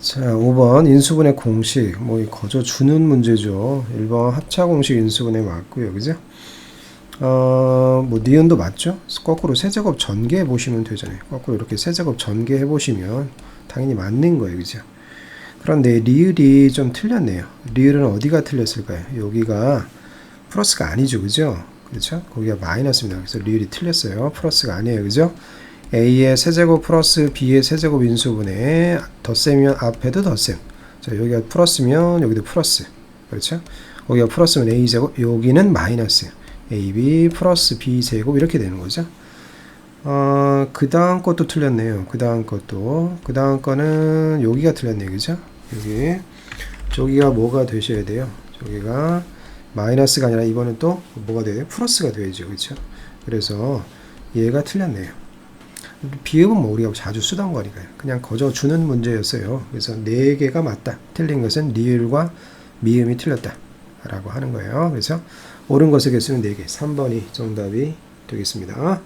자, 5번 인수분해 공식. 뭐이 거저 주는 문제죠. 1번 합차 공식 인수분해 맞고요. 그죠? 어, 뭐 니은도 맞죠? 거꾸로 세제곱 전개해 보시면 되잖아요. 거꾸로 이렇게 세제곱 전개해 보시면 당연히 맞는 거예요. 그죠? 그런데 리을이 좀 틀렸네요. 리을은 어디가 틀렸을까요? 여기가 플러스가 아니죠. 그죠? 그렇죠? 거기가 마이너스입니다. 그래서 리을이 틀렸어요. 플러스가 아니에요. 그죠? A의 세제곱 플러스 B의 세제곱 인수분해 덧셈이면 앞에도 덧셈. 자, 여기가 플러스면 여기도 플러스. 그렇죠? 거기가 플러스면 A 제곱, 여기는 마이너스. AB 플러스 B 제곱 이렇게 되는 거죠. 어, 그 다음 것도 틀렸네요. 그 다음 것도. 그 다음 거는 여기가 틀렸네요. 그죠? 여기. 저기가 뭐가 되셔야 돼요? 저기가 마이너스가 아니라 이번엔 또 뭐가 돼요? 플러스가 돼야죠. 그렇죠? 그래서 얘가 틀렸네요. 비읍은 뭐 우리가 자주 쓰던 거니까요. 그냥 거저 주는 문제였어요. 그래서 네 개가 맞다. 틀린 것은 리을과 미음이 틀렸다. 라고 하는 거예요. 그래서 옳은 것의 개수는 4개. 3번이 정답이 되겠습니다.